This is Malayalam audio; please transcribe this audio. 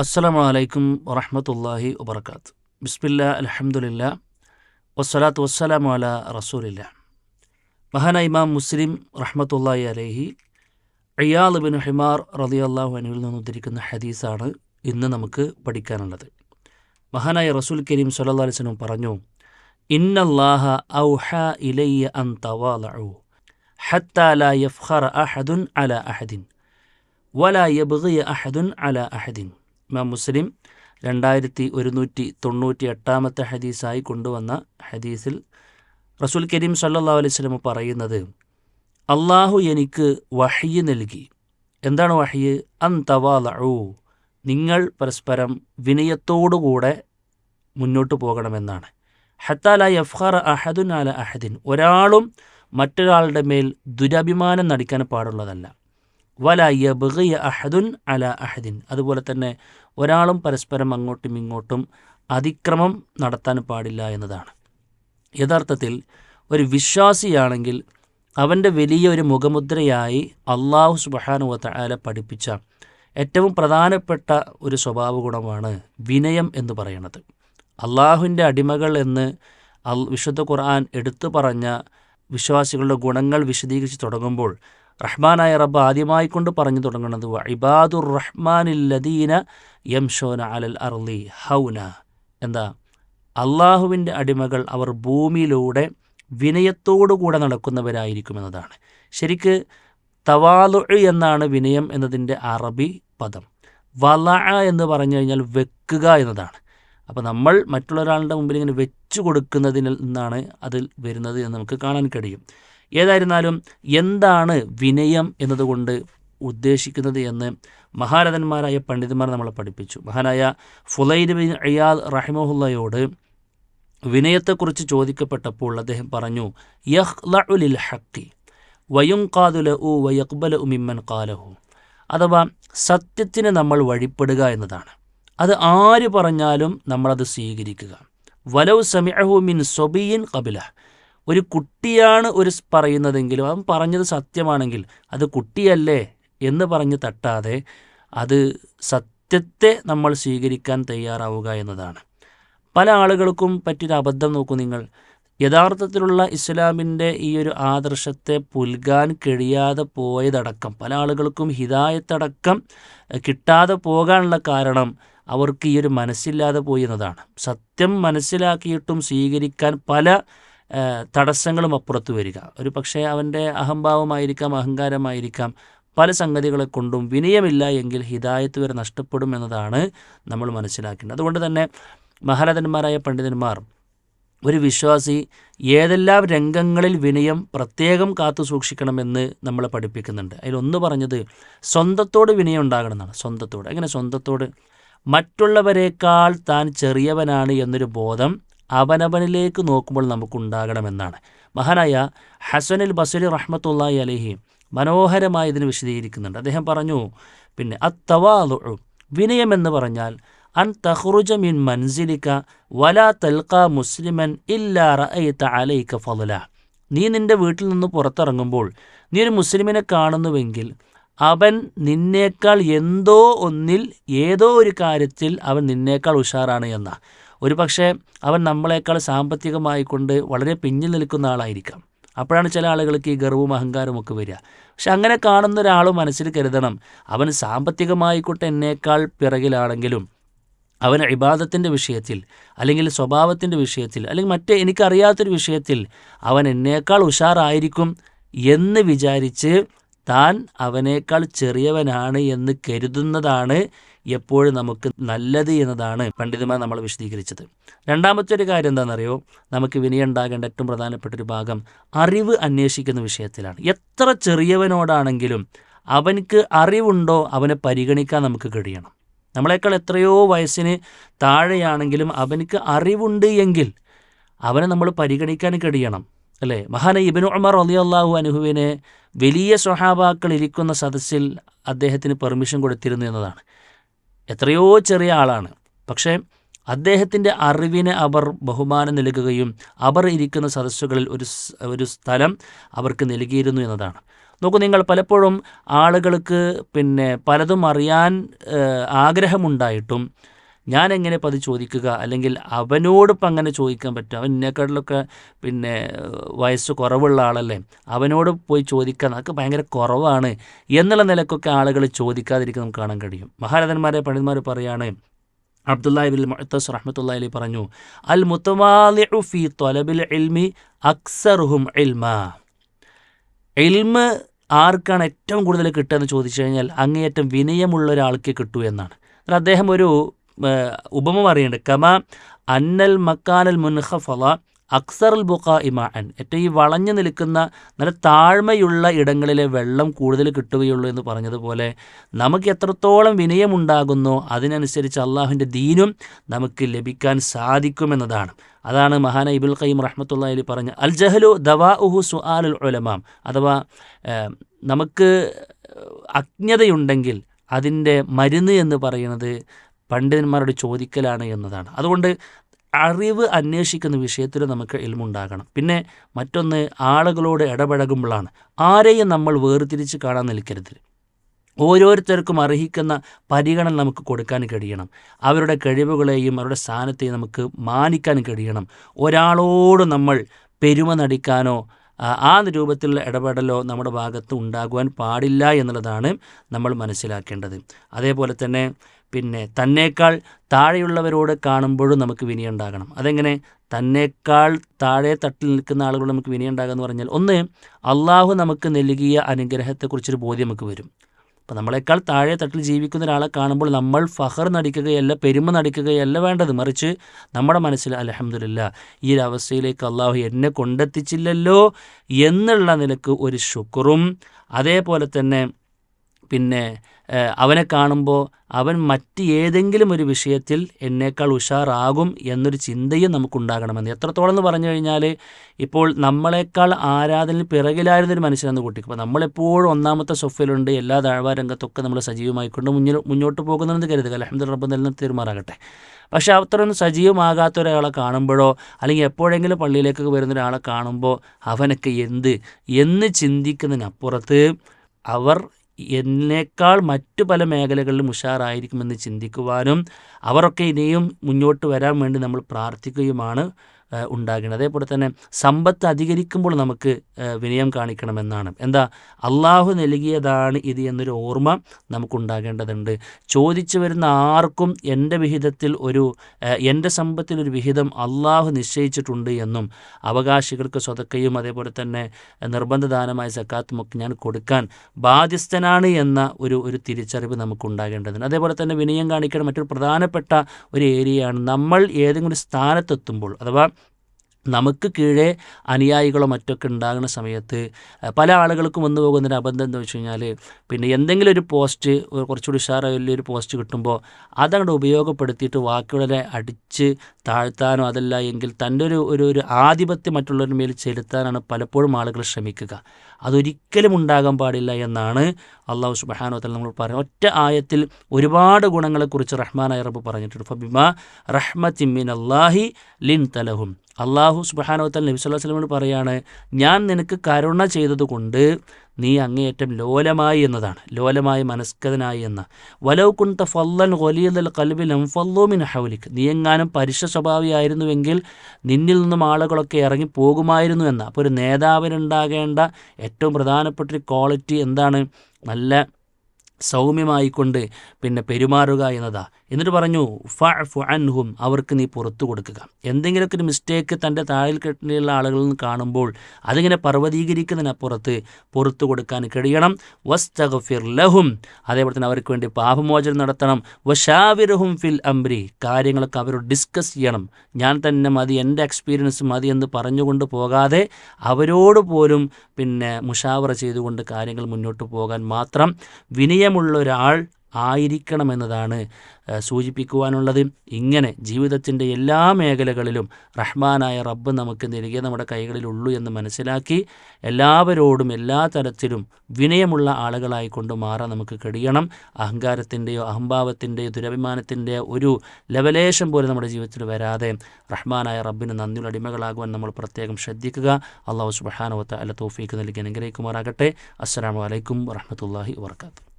അസ്സലാമു അലൈക്കും വറഹമത്തല്ലാഹി വബർക്കാത്ത് ബിസ്മില്ല അലഹമുല്ല വസ്സലാത്തു വസ്സലാമു അല റസൂലില്ല. മഹാന ഇമാം മുസ്ലിം റഹ്മത്തുല്ലാഹി അലൈഹി അയ്യാൽ ബിൻ ഹിമാർ റളിയല്ലാഹു അനുവിൽ നിന്ന് ഉദ്ധരിക്കുന്ന ഹദീസാണ് ഇന്ന് നമുക്ക് പഠിക്കാനുള്ളത്. മഹാനായ റസൂൽ കരീം സല്ലാ അലൈഹി വസല്ലം പറഞ്ഞു ഇന്നല്ലാഹ ഔഹ ഇലയ്യ അൻ തവാലു ഹത്താ ലാ യഫ്ഖറ അഹദുൻ അല അഹദിൻ വലാ യബ്ഗിയ അഹദുൻ അല അഹദിൻ. ഇമാം മുസ്ലിം രണ്ടായിരത്തി ഒരുന്നൂറ്റി തൊണ്ണൂറ്റി എട്ടാമത്തെ ഹദീസായി കൊണ്ടുവന്ന ഹദീസിൽ റസൂൽ കരീം സല്ലാ അലൈഹി വസല്ലം പറയുന്നത് അള്ളാഹു എനിക്ക് വഹയ്യ് നൽകി. എന്താണ് വഹയ്യ് അൻ തവാലു നിങ്ങൾ പരസ്പരം വിനയത്തോടുകൂടെ മുന്നോട്ട് പോകണമെന്നാണ്. ഹത്താല യഫ്ഹാർ അഹദുൻ അല അഹദിൻ. ഒരാളും മറ്റൊരാളുടെ മേൽ ദുരഭിമാനം നടിക്കാൻ പാടുള്ളതല്ല. വല യബ്ഗിയ അഹദുൻ അല അഹദിൻ. അതുപോലെ തന്നെ ഒരാളും പരസ്പരം അങ്ങോട്ടും ഇങ്ങോട്ടും അതിക്രമം നടത്താൻ പാടില്ല എന്നതാണ്. യഥാർത്ഥത്തിൽ ഒരു വിശ്വാസിയാണെങ്കിൽ അവന്റെ വലിയ ഒരു മുഖമുദ്രയായി അള്ളാഹു സുബഹാനുവത്ത ആല പഠിപ്പിച്ച ഏറ്റവും പ്രധാനപ്പെട്ട ഒരു സ്വഭാവ ഗുണമാണ് വിനയം എന്ന് പറയുന്നത് അള്ളാഹുവിന്റെ അടിമകൾ എന്ന് വിശുദ്ധ ഖുർആൻ എടുത്തു പറഞ്ഞ വിശ്വാസികളുടെ ഗുണങ്ങൾ വിശദീകരിച്ച് തുടങ്ങുമ്പോൾ റഹ്മാനായ റബ്ബ് ആദ്യമായി കൊണ്ട് പറഞ്ഞു തുടങ്ങുന്നത് ഇബാദുർ റഹ്മാനില്ലദീന യംഷോന അലൽ അർലി ഹൗന. എന്താ? അള്ളാഹുവിന്റെ അടിമകൾ അവർ ഭൂമിയിലൂടെ വിനയത്തോടുകൂടെ നടക്കുന്നവരായിരിക്കുമെന്നതാണ് ശരിക്ക് തവാലു എന്നാണ് വിനയം എന്നതിന്റെ അറബി പദം. വല എന്ന് പറഞ്ഞു കഴിഞ്ഞാൽ വെക്കുക എന്നതാണ്. അപ്പോൾ നമ്മൾ മറ്റുള്ള ഒരാളുടെ മുമ്പിൽ ഇങ്ങനെ വെച്ചു കൊടുക്കുന്നതിൽ നിന്നാണ് അതിൽ വരുന്നത് എന്ന് നമുക്ക് കാണാൻ കഴിയും. ഏതായിരുന്നാലും എന്താണ് വിനയം എന്നതുകൊണ്ട് ഉദ്ദേശിക്കുന്നത് എന്ന് മഹാരഥന്മാരായ പണ്ഡിതന്മാർ നമ്മളെ പഠിപ്പിച്ചു. മഹാനായ ഫുലൈദ് ബിൻ അയാൽ റഹിമഹുല്ലയോട് വിനയത്തെക്കുറിച്ച് ചോദിക്കപ്പെട്ടപ്പോൾ അദ്ദേഹം പറഞ്ഞു യഹ്ലിൽ ഹക്കി വയുങ്കാതുല ഉ വയക്ബല ഉമിമ്മൻ കാലഹു അഥവാ സത്യത്തിന് നമ്മൾ വഴിപ്പെടുക എന്നതാണ്. അത് ആര് പറഞ്ഞാലും നമ്മളത് സ്വീകരിക്കുക. വലൗ സമിഅഹു മിൻ സൊബിയിൻ കബില ഒരു കുട്ടിയാണ് ഒരു പറയുന്നതെങ്കിലും അവൻ പറഞ്ഞത് സത്യമാണെങ്കിൽ അത് കുട്ടിയല്ലേ എന്ന് പറഞ്ഞ് തട്ടാതെ അത് സത്യത്തെ നമ്മൾ സ്വീകരിക്കാൻ തയ്യാറാവുക എന്നതാണ്. പല ആളുകൾക്കും പറ്റിയൊരു അബദ്ധം നോക്കൂ നിങ്ങൾ. യഥാർത്ഥത്തിലുള്ള ഇസ്ലാമിന്റെ ഈ ഒരു ആദർശത്തെ പുൽകാൻ കഴിയാതെ പോയതടക്കം പല ആളുകൾക്കും ഹിതായത്തടക്കം കിട്ടാതെ പോകാനുള്ള കാരണം അവർക്ക് ഈ ഒരു മനസ്സില്ലാതെ പോയി എന്നതാണ്. സത്യം മനസ്സിലാക്കിയിട്ടും സ്വീകരിക്കാൻ പല തടസ്സങ്ങളും അപ്പുറത്ത് വരിക. ഒരു പക്ഷേ അവന്റെ അഹംഭാവമായിരിക്കാം അഹങ്കാരമായിരിക്കാം. പല സംഗതികളെ കൊണ്ടും വിനയമില്ല എങ്കിൽ ഹിദായത്ത് വരെ നഷ്ടപ്പെടും എന്നതാണ് നമ്മൾ മനസ്സിലാക്കേണ്ടത്. അതുകൊണ്ട് തന്നെ മഹാരഥന്മാരായ പണ്ഡിതന്മാർ ഒരു വിശ്വാസി ഏതെല്ലാം രംഗങ്ങളിൽ വിനയം പ്രത്യേകം കാത്തു സൂക്ഷിക്കണമെന്ന് നമ്മളെ പഠിപ്പിക്കുന്നുണ്ട്. അതിലൊന്ന് പറഞ്ഞത് സ്വന്തത്തോട് വിനയം ഉണ്ടാകണമെന്നാണ്. സ്വന്തത്തോട്. എങ്ങനെ സ്വന്തത്തോട്? മറ്റുള്ളവരെക്കാൾ താൻ ചെറിയവനാണ് എന്നൊരു ബോധം അവനവനിലേക്ക് നോക്കുമ്പോൾ നമുക്കുണ്ടാകണമെന്നാണ്. മഹാനായ ഹസനുൽ ബസരി റഹ്മത്തുള്ളി അലഹി മനോഹരമായി ഇതിന് വിശദീകരിക്കുന്നുണ്ട്. അദ്ദേഹം പറഞ്ഞു പിന്നെ അത്തവാദു വിനയം എന്ന് പറഞ്ഞാൽ അൻ തഹ്റുജ മിൻ മൻസിലിക്ക വലാ തൽക്ക മുസ്ലിമൻ ഇല്ലാ റഅയ്ത അലൈക ഫضല നീ നിന്റെ വീട്ടിൽ നിന്ന് പുറത്തിറങ്ങുമ്പോൾ നീ ഒരു മുസ്ലിമിനെ കാണുന്നുവെങ്കിൽ അവൻ നിന്നേക്കാൾ എന്തോ ഒന്നിൽ ഏതോ ഒരു കാര്യത്തിൽ അവൻ നിന്നേക്കാൾ ഉഷാറാണ് എന്ന. ഒരു പക്ഷേ അവൻ നമ്മളെക്കാൾ സാമ്പത്തികമായി കൊണ്ട് വളരെ പിന്നിൽ നിൽക്കുന്ന ആളായിരിക്കാം. അപ്പോഴാണ് ചില ആളുകൾക്ക് ഈ ഗർവവും അഹങ്കാരവും ഒക്കെ വരിക. പക്ഷെ അങ്ങനെ കാണുന്ന ഒരാൾ മനസ്സിൽ കരുതണം. അവൻ സാമ്പത്തികമായിക്കോട്ടെ എന്നേക്കാൾ പിറകിലാണെങ്കിലും അവൻ ഇബാദത്തിന്റെ വിഷയത്തിൽ അല്ലെങ്കിൽ സ്വഭാവത്തിന്റെ വിഷയത്തിൽ അല്ലെങ്കിൽ മറ്റേ എനിക്കറിയാത്തൊരു വിഷയത്തിൽ അവൻ എന്നേക്കാൾ ഉഷാറായിരിക്കും എന്ന് വിചാരിച്ച് താൻ അവനേക്കാൾ ചെറിയവനാണ് എന്ന് കരുതുന്നതാണ് എപ്പോഴും നമുക്ക് നല്ലത് എന്നതാണ് പണ്ഡിതന്മാർ നമ്മൾ വിശദീകരിച്ചത്. രണ്ടാമത്തെ ഒരു കാര്യം എന്താണെന്നറിയോ? നമുക്ക് വിനയം ഉണ്ടാകേണ്ട ഏറ്റവും പ്രധാനപ്പെട്ട ഒരു ഭാഗം അറിവ് അന്വേഷിക്കുന്ന വിഷയത്തിലാണ്. എത്ര ചെറിയവനോടാണെങ്കിലും അവനക്ക് അറിവുണ്ടോ അവനെ പരിഗണിക്കാൻ നമുക്ക് കഴിയണം. നമ്മളെക്കാൾ എത്രയോ വയസ്സിന് താഴെയാണെങ്കിലും അവനക്ക് അറിവുണ്ട് എങ്കിൽ അവനെ നമ്മൾ പരിഗണിക്കാൻ കഴിയണം. അല്ലേ? മഹാന ഇബിൻ ഉമർ അലി അള്ളാഹു അനുഹുവിനെ വലിയ സ്വഹാബാക്കൾ ഇരിക്കുന്ന സദസ്സിൽ അദ്ദേഹത്തിന് പെർമിഷൻ കൊടുത്തിരുന്നു എന്നതാണ്. എത്രയോ ചെറിയ ആളാണ്. പക്ഷേ അദ്ദേഹത്തിന്റെ അറിവിന് അവർ ബഹുമാനം നൽകുകയും അവർ ഇരിക്കുന്ന സദസ്സുകളിൽ ഒരു ഒരു സ്ഥലം അവർക്ക് നൽകിയിരുന്നു എന്നതാണ്. നോക്കൂ നിങ്ങൾ പലപ്പോഴും ആളുകൾക്ക് പിന്നെ പലതും അറിയാൻ ആഗ്രഹമുണ്ടായിട്ടും ഞാൻ എങ്ങനെ ഇപ്പം അത് ചോദിക്കുക? അല്ലെങ്കിൽ അവനോടിപ്പം അങ്ങനെ ചോദിക്കാൻ പറ്റും. അവൻ എന്നെക്കാട്ടിലൊക്കെ പിന്നെ വയസ്സ് കുറവുള്ള ആളല്ലേ? അവനോട് പോയി ചോദിക്കാൻ അതൊക്കെ ഭയങ്കര കുറവാണ് എന്നുള്ള നിലക്കൊക്കെ ആളുകൾ ചോദിക്കാതിരിക്കാൻ നമുക്ക് കാണാൻ കഴിയും. മഹാരഥന്മാരെ പണ്ഡിതന്മാർ പറയാണ് അബ്ദുല്ലാഹിബിൻ മുഅത്തസ് റഹ്മത്തുള്ളാഹി അലൈഹി പറഞ്ഞു അൽ മുത്തമാലിഫി എൽമി ഇൽമി അക്സറുഹും ഇൽമാ. എൽമ ആർക്കാണ് ഏറ്റവും കൂടുതൽ കിട്ടുക എന്ന് ചോദിച്ചു കഴിഞ്ഞാൽ അങ്ങേയറ്റം വിനയമുള്ള ഒരാൾക്ക് കിട്ടൂ എന്നാണ്. അദ്ദേഹം ഒരു ഉപമ പറയുന്നുണ്ട്. കമ അന്നൽ മക്കാനൽ മുൻഹഫല അക്സറുൽ ബുക്ക ഇമാൻ ഏറ്റവും ഈ വളഞ്ഞു നിൽക്കുന്ന നല്ല താഴ്മയുള്ള ഇടങ്ങളിലെ വെള്ളം കൂടുതൽ കിട്ടുകയുള്ളൂ എന്ന് പറഞ്ഞതുപോലെ നമുക്ക് എത്രത്തോളം വിനയമുണ്ടാകുന്നോ അതിനനുസരിച്ച് അള്ളാഹുവിന്റെ ദീനും നമുക്ക് ലഭിക്കാൻ സാധിക്കുമെന്നതാണ്. അതാണ് മഹാന ഇബുൽ ഖൈം റഹ്മത്തുള്ളി പറഞ്ഞ അൽ ജഹലു ദവാ ഉഹു സുആലുൽ ഉലമാം. അഥവാ നമുക്ക് അജ്ഞതയുണ്ടെങ്കിൽ അതിന്റെ മരുന്ന് എന്ന് പറയുന്നത് പണ്ഡിതന്മാരോട് ചോദിക്കലാണ് എന്നതാണ്. അതുകൊണ്ട് അറിവ് അന്വേഷിക്കുന്ന വിഷയത്തിൽ നമുക്ക് എൽമുണ്ടാകണം. പിന്നെ മറ്റൊന്ന് ആളുകളോട് ഇടപഴകുമ്പോഴാണ്. ആരെയും നമ്മൾ വേർതിരിച്ച് കാണാൻ നിൽക്കരുത്. ഓരോരുത്തർക്കും അർഹിക്കുന്ന പരിഗണന നമുക്ക് കൊടുക്കാൻ കഴിയണം. അവരുടെ കഴിവുകളെയും അവരുടെ സ്ഥാനത്തെയും നമുക്ക് മാനിക്കാൻ കഴിയണം. ഒരാളോട് നമ്മൾ പെരുമ നടിക്കാനോ ആ, രൂപത്തിലുള്ള ഇടപെടലോ നമ്മുടെ ഭാഗത്ത് ഉണ്ടാകുവാൻ പാടില്ല എന്നുള്ളതാണ് നമ്മൾ മനസ്സിലാക്കേണ്ടത്. അതേപോലെ തന്നെ പിന്നെ തന്നേക്കാൾ താഴെയുള്ളവരോട് കാണുമ്പോഴും നമുക്ക് വിനയം ഉണ്ടാകണം. അതെങ്ങനെ? തന്നേക്കാൾ താഴെ തട്ടിൽ നിൽക്കുന്ന ആളുകളോട് നമുക്ക് വിനയം ഉണ്ടാകുക എന്ന് പറഞ്ഞാൽ ഒന്ന് അള്ളാഹു നമുക്ക് നൽകിയ അനുഗ്രഹത്തെക്കുറിച്ചൊരു ബോധ്യം നമുക്ക് വരും. അപ്പം നമ്മളെക്കാൾ താഴെ തട്ടിൽ ജീവിക്കുന്ന ഒരാളെ കാണുമ്പോൾ നമ്മൾ ഫഹർ നടിക്കുകയല്ല പെരുമ നടിക്കുകയല്ല വേണ്ടത്. മറിച്ച് നമ്മുടെ മനസ്സിൽ അലഹമില്ല ഈ ഒരു അവസ്ഥയിലേക്ക് അള്ളാഹു എന്നെ കൊണ്ടെത്തിച്ചില്ലല്ലോ എന്നുള്ള നിലയ്ക്ക് ഒരു ശുക്റും അതേപോലെ തന്നെ പിന്നെ അവനെ കാണുമ്പോൾ അവൻ മറ്റ് ഏതെങ്കിലും ഒരു വിഷയത്തിൽ എന്നേക്കാൾ ഉഷാറാകും എന്നൊരു ചിന്തയും നമുക്കുണ്ടാകണമെന്ന്. എത്രത്തോളം എന്ന് പറഞ്ഞു കഴിഞ്ഞാൽ ഇപ്പോൾ നമ്മളെക്കാൾ ആരാധനയിൽ പിറകിലായിരുന്നൊരു മനുഷ്യനെന്ന് കൂട്ടി ഇപ്പോൾ നമ്മളെപ്പോഴും ഒന്നാമത്തെ സൊഫയിലുണ്ട്. എല്ലാ താഴ്വാ രംഗത്തൊക്കെ നമ്മൾ സജീവമായിക്കൊണ്ട് മുന്നിൽ മുന്നോട്ട് പോകുന്നതെന്ന് കരുതുക. അലഹമ്മദ് റബ്ബ് നിലനിന്ന് തീരുമാറാകട്ടെ പക്ഷേ അത്രയൊന്നും സജീവമാകാത്ത ഒരാളെ കാണുമ്പോഴോ അല്ലെങ്കിൽ എപ്പോഴെങ്കിലും പള്ളിയിലേക്ക് വരുന്ന ഒരാളെ കാണുമ്പോൾ അവനൊക്കെ എന്ത്? എന്ന് ചിന്തിക്കുന്നതിനപ്പുറത്ത് അവർ എന്നേക്കാൾ മറ്റു പല മേഖലകളിലും ഉഷാറായിരിക്കുമെന്ന് ചിന്തിക്കുവാനും അവരൊക്കെ ഇനിയും മുന്നോട്ട് വരാൻ വേണ്ടി നമ്മൾ പ്രാർത്ഥിക്കുകയുമാണ്. ഏഹ്, ഉണ്ടാകേണ്ടത് അതേപോലെ തന്നെ സമ്പത്ത് അധികരിക്കുമ്പോൾ നമുക്ക് വിനയം കാണിക്കണമെന്നാണ്. എന്താ? അള്ളാഹു നൽകിയതാണ് ഇത് എന്നൊരു ഓർമ്മ നമുക്കുണ്ടാകേണ്ടതുണ്ട്. ചോദിച്ചു വരുന്ന ആർക്കും എന്റെ വിഹിതത്തിൽ ഒരു എന്റെ സമ്പത്തിൽ ഒരു വിഹിതം അള്ളാഹു നിശ്ചയിച്ചിട്ടുണ്ട് എന്നും അവകാശികൾക്ക് സ്വതക്കയും അതേപോലെ തന്നെ നിർബന്ധദാനമായ സക്കാത്തും ഒക്കെ ഞാൻ കൊടുക്കാൻ ബാധ്യസ്ഥനാണ് എന്ന ഒരു ഒരു തിരിച്ചറിവ് നമുക്കുണ്ടാകേണ്ടതുണ്ട്. അതേപോലെ തന്നെ വിനയം കാണിക്കേണ്ട മറ്റൊരു പ്രധാനപ്പെട്ട ഒരു ഏരിയയാണ് നമ്മൾ ഏതെങ്കിലും സ്ഥാനത്തെത്തുമ്പോൾ അഥവാ നമുക്ക് കീഴേ അനുയായികളോ മറ്റൊക്കെ ഉണ്ടാകുന്ന സമയത്ത് പല ആളുകൾക്കും വന്നു പോകുന്നതിന് അബദ്ധം എന്താ വെച്ച് കഴിഞ്ഞാൽ പിന്നെ എന്തെങ്കിലും ഒരു പോസ്റ്റ് ഒരു കുറച്ചുകൂടി ഉഷാറായ വലിയൊരു പോസ്റ്റ് കിട്ടുമ്പോൾ അതങ്ങോട്ട് ഉപയോഗപ്പെടുത്തിയിട്ട് വാക്കുകളെ അടിച്ച് താഴ്ത്താനോ അതല്ല എങ്കിൽ തന്റെ ഒരു ഒരു ഒരു ആധിപത്യം മറ്റുള്ളവരുടെ മേൽ ചെലുത്താനാണ് പലപ്പോഴും ആളുകൾ ശ്രമിക്കുക. അതൊരിക്കലും ഉണ്ടാകാൻ പാടില്ല എന്നാണ് അള്ളാഹു സുബഹാനോ തല നമ്മൾ പറയുന്നത്. ഒറ്റ ആയത്തിൽ ഒരുപാട് ഗുണങ്ങളെക്കുറിച്ച് റഹ്മാൻ അയറബ് പറഞ്ഞിട്ടുണ്ട്. ഫബിമ റഹ്മത്തിമ്മിൻ അള്ളാഹി ലിൻ തലഹും അള്ളാഹു സുബാനോത്തൽ നബി സ്വല്ലാ അലൈഹി വസല്ലമയോട് പറയാണ് ഞാൻ നിനക്ക് കരുണ ചെയ്തതുകൊണ്ട് നീ അങ്ങേയറ്റം ലോലമായി എന്നതാണ്. ലോലമായി മനസ്കതനായി എന്ന. വലൗ കുന്ത ഫല്ലൻ ഗൊലിയൽ കൽബിൽ മിൻ ഹൗലിക്ക് നീ എങ്ങാനും പരുഷ സ്വഭാവിയായിരുന്നുവെങ്കിൽ നിന്നിൽ നിന്നും ആളുകളൊക്കെ ഇറങ്ങി പോകുമായിരുന്നു എന്ന. അപ്പോൾ ഒരു നേതാവിനുണ്ടാകേണ്ട ഏറ്റവും പ്രധാനപ്പെട്ട ഒരു ക്വാളിറ്റി എന്താണ്? നല്ല സൗമ്യമായിക്കൊണ്ട് പിന്നെ പെരുമാറുക എന്നതാ. എന്നിട്ട് പറഞ്ഞു ഫു അൻഹും അവർക്ക് നീ പുറത്തു കൊടുക്കുക. എന്തെങ്കിലുമൊക്കെ ഒരു മിസ്റ്റേക്ക് തന്റെ താഴിൽ കെട്ടിലുള്ള ആളുകളിൽ നിന്ന് കാണുമ്പോൾ അതിങ്ങനെ പർവതീകരിക്കുന്നതിനപ്പുറത്ത് പുറത്തു കൊടുക്കാൻ കഴിയണം. വസ്തഗ്ഫിർ ലഹും അതേപോലെ തന്നെ അവർക്ക് വേണ്ടി പാപമോചനം നടത്തണം. വഷാവിരഹും ഫിൽ അംരി കാര്യങ്ങളൊക്കെ അവരോട് ഡിസ്കസ് ചെയ്യണം. ഞാൻ തന്നെ മതി എന്റെ എക്സ്പീരിയൻസ് മതി എന്ന് പറഞ്ഞുകൊണ്ട് പോകാതെ അവരോട് പോലും പിന്നെ മുഷാവറ ചെയ്തുകൊണ്ട് കാര്യങ്ങൾ മുന്നോട്ട് പോകാൻ മാത്രം വിനയമുള്ള ഒരാൾ ആയിരിക്കണമെന്നതാണ് സൂചിപ്പിക്കുവാനുള്ളത്. ഇങ്ങനെ ജീവിതത്തിന്റെ എല്ലാ മേഖലകളിലും റഹ്മാനായ റബ്ബ് നമുക്ക് നൽകിയ നമ്മുടെ കൈകളിലുള്ളൂ എന്ന് മനസ്സിലാക്കി എല്ലാവരോടും എല്ലാ തരത്തിലും വിനയമുള്ള ആളുകളായി കൊണ്ട് മാറാൻ നമുക്ക് കഴിയണം. അഹങ്കാരത്തിന്റെയോ അഹംഭാവത്തിന്റെയോ ദുരഭിമാനത്തിന്റെയോ ഒരു ലവലേശം പോലും നമ്മുടെ ജീവിതത്തിൽ വരാതെ റഹ്മാനായ റബ്ബിന് നന്ദിയുള്ള അടിമകളാകുവാൻ നമ്മൾ പ്രത്യേകം ശ്രദ്ധിക്കുക. അള്ളാഹു സുബഹാനവത്ത അല്ല തോഫീക്ക് നൽകി അനുഗ്രഹിക്കുമാറാകട്ടെ. അസ്സാം വലൈക്കും വറഹമത്തല്ലാഹി വാത്തു